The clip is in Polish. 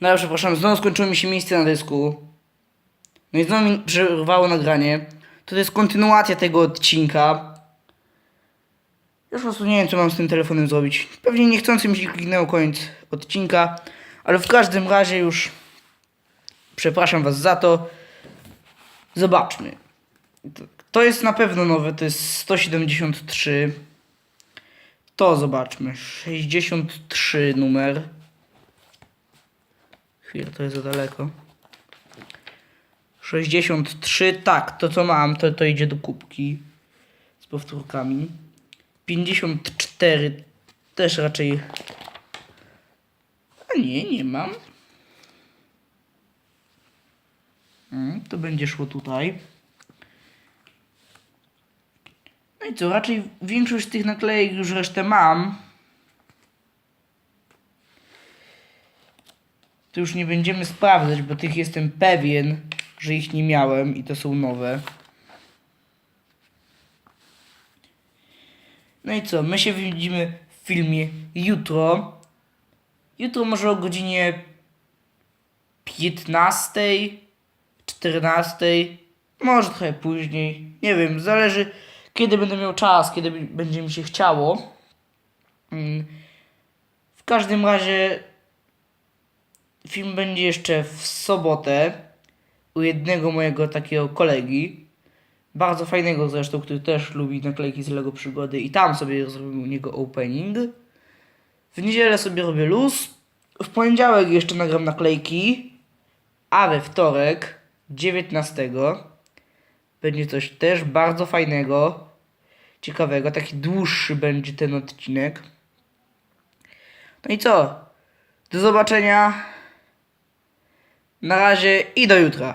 No ale przepraszam, znowu skończyło mi się miejsce na dysku. No i znowu mi przerwało nagranie. To jest kontynuacja tego odcinka. Już po prostu nie wiem, co mam z tym telefonem zrobić. Pewnie niechcący mi się kliknęło koniec odcinka, ale w każdym razie już przepraszam Was za to. Zobaczmy. To jest na pewno nowe, to jest 173. To zobaczmy. 63 numer. Chwilę, to jest za daleko. 63, tak, to co mam, to, to idzie do kubki z powtórkami. 54 też raczej. A nie, nie mam. Mm, to będzie szło tutaj. No i co, raczej większość tych naklejek już resztę mam. To już nie będziemy sprawdzać, bo tych jestem pewien, że ich nie miałem i to są nowe. No i co, my się widzimy w filmie jutro. Jutro może o godzinie 15, 14, może trochę później. Nie wiem, zależy kiedy będę miał czas, kiedy będzie mi się chciało. Mm. W każdym razie film będzie jeszcze w sobotę u jednego mojego takiego kolegi. Bardzo fajnego zresztą, który też lubi naklejki z Lego Przygody i tam sobie zrobił u niego opening. W niedzielę sobie robię luz. W poniedziałek jeszcze nagram naklejki, a we wtorek 19 będzie coś też bardzo fajnego, ciekawego, taki dłuższy będzie ten odcinek. No i co? Do zobaczenia. Na razie i do jutra.